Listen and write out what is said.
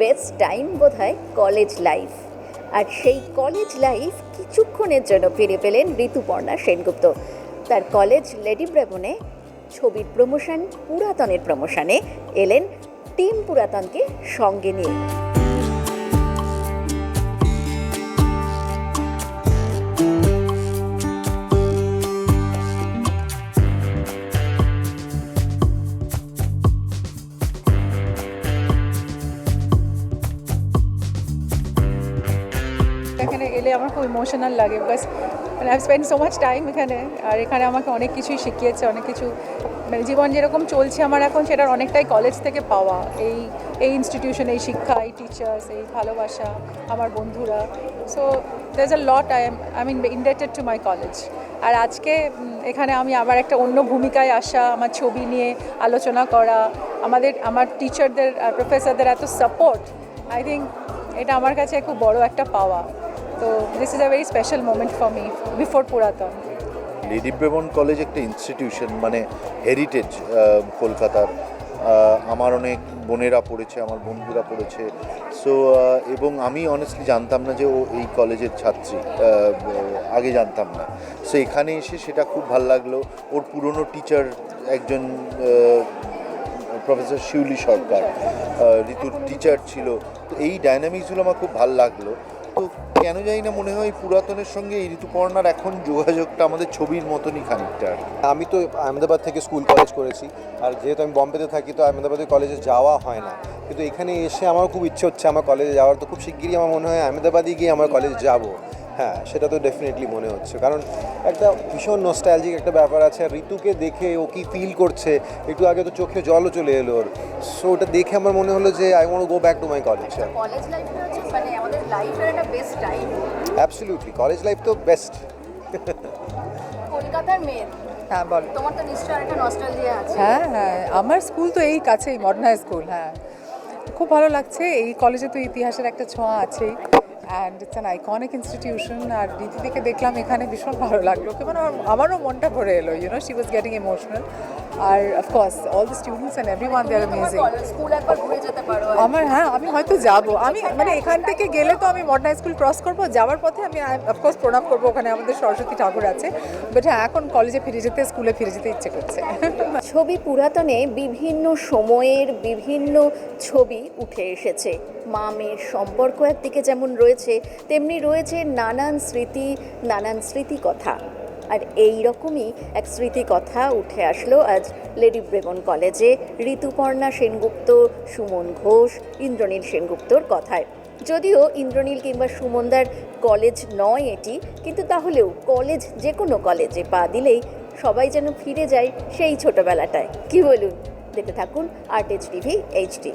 Best time বোধ হয় college life. আর সেই কলেজ লাইফ কিছুক্ষণের জন্য ফিরে পেলেন ঋতুপর্ণা সেনগুপ্ত। তার কলেজ লেডি ব্রেবনে ছবির প্রমোশন, পুরাতনের প্রমোশনে এলেন টিম পুরাতনকে সঙ্গে নিয়ে। এখানে এলে আমার খুব ইমোশনাল লাগে বিকজ মানে I spend so much time এখানে আর এখানে আমাকে অনেক কিছুই শিখিয়েছে, অনেক কিছু মানে জীবন যেরকম চলছে আমার এখন সেটার অনেকটাই কলেজ থেকে পাওয়া। এই এই ইনস্টিটিউশন এই শিক্ষা, এই টিচার্স এই ভালোবাসা আমার বন্ধুরা। So there a lot I am I mean indebted to my college আর আজকে এখানে আমি আবার একটা অন্য ভূমিকায় আসা, আমার ছবি নিয়ে আলোচনা করা, আমাদের, আমার টিচারদের প্রফেসরদের এত সাপোর্ট আই থিঙ্ক এটা আমার কাছে খুব বড় একটা পাওয়া। তো this is a very special moment for me before পুরাতন লেডি ব্রেবন কলেজ একটা ইনস্টিটিউশন মানে হেরিটেজ কলকাতার। আমার অনেক বোনেরা পড়েছে, আমার বন্ধুরা পড়েছে। সো এবং আমি অনেস্টলি জানতাম না যে ও এই কলেজের ছাত্রী। আগে জানতাম না। সো এখানে এসে সেটা খুব ভালো লাগল। ওর পুরনো টিচার একজন প্রফেসর শিউলি সরকার ঋতুর টিচার ছিল। তো এই ডাইনামিক্সগুলো আমার খুব ভালো লাগল। তো কেন জানি না মনে হয় পুরাতনের সঙ্গে এই ঋতুপর্ণার এখন যোগাযোগটা আমাদের ছবির মতনই খানিকটা আমি তো আহমেদাবাদ থেকে স্কুল কলেজ করেছি আর যেহেতু আমি বম্বেতে থাকি তো আহমেদাবাদে কলেজে যাওয়া হয় না। কিন্তু এখানে এসে আমার খুব ইচ্ছে হচ্ছে আমার কলেজে যাওয়ার তো খুব শিগগিরই আমার মনে হয় আহমেদাবাদে গিয়ে আমার কলেজে যাব। হ্যাঁ সেটা তো ডেফিনেটলি মনে হচ্ছে। কারণ একটা ভীষণ নস্টালজিক একটা ব্যাপার আছে আর ঋতুকে দেখে ও কি ফিল করছে একটু আগে তো চোখে জলও চলে এলো ওর। সো ওটা দেখে আমার মনে হলো যে I want go back to my college college লাইফটা হচ্ছে মানে আমাদের লাইফের একটা best time absolutely college life তো বেস্ট কলকাতার মেয়ে হ্যাঁ বল। তোমার তো নিশ্চয়ই একটা নস্টালজিয়া আছে। হ্যাঁ হ্যাঁ। আমার স্কুল তো এই কাছেই মডার্ন হাই স্কুল হ্যাঁ। খুব ভালো লাগছে। এই কলেজে তো ইতিহাসের একটা ছোঁয়া আছেই। And it's an iconic institution আর রীতিদিকে দেখলাম এখানে ভীষণ ভালো লাগল। কেমন আমারও মনটা ভরে এলো you know she was getting emotional R of course all the students and every one they are amazing school একবার ঘুরে যেতে পারো আমার হ্যাঁ আমি হয়তো যাব। আমি মানে এখান থেকে গেলে তো আমি মডার্ন স্কুল ক্রস করব। যাওয়ার পথে আমি অফকোর্স প্রণাম করব ওখানে আমাদের সরস্বতী ঠাকুর আছে। বাট হ্যাঁ এখন কলেজে ফিরে যেতে স্কুলে ফিরে যেতে ইচ্ছে করছে। ছবি পুরাতনে বিভিন্ন সময়ের বিভিন্ন ছবি উঠে এসেছে। মা মেয়ের সম্পর্ক একদিকে যেমন রয়েছে, তেমনি রয়েছে নানান স্মৃতি নানান স্মৃতি কথা আর এই রকমই এক স্মৃতি কথা উঠে আসলো আজ লেডি ব্রেবন কলেজে ঋতুপর্ণা সেনগুপ্ত, সুমন ঘোষ, ইন্দ্রনীল সেনগুপ্তর কথায়। যদিও ইন্দ্রনীল কিংবা সুমনদার কলেজ নয় এটি, কিন্তু তাহলেও কলেজ যে কোনো কলেজে পা দিলেই সবাই যেন ফিরে যায় সেই ছোটবেলাটায়। কি বলুন? দেখতে থাকুন আর্টেজ টিভি এইচডি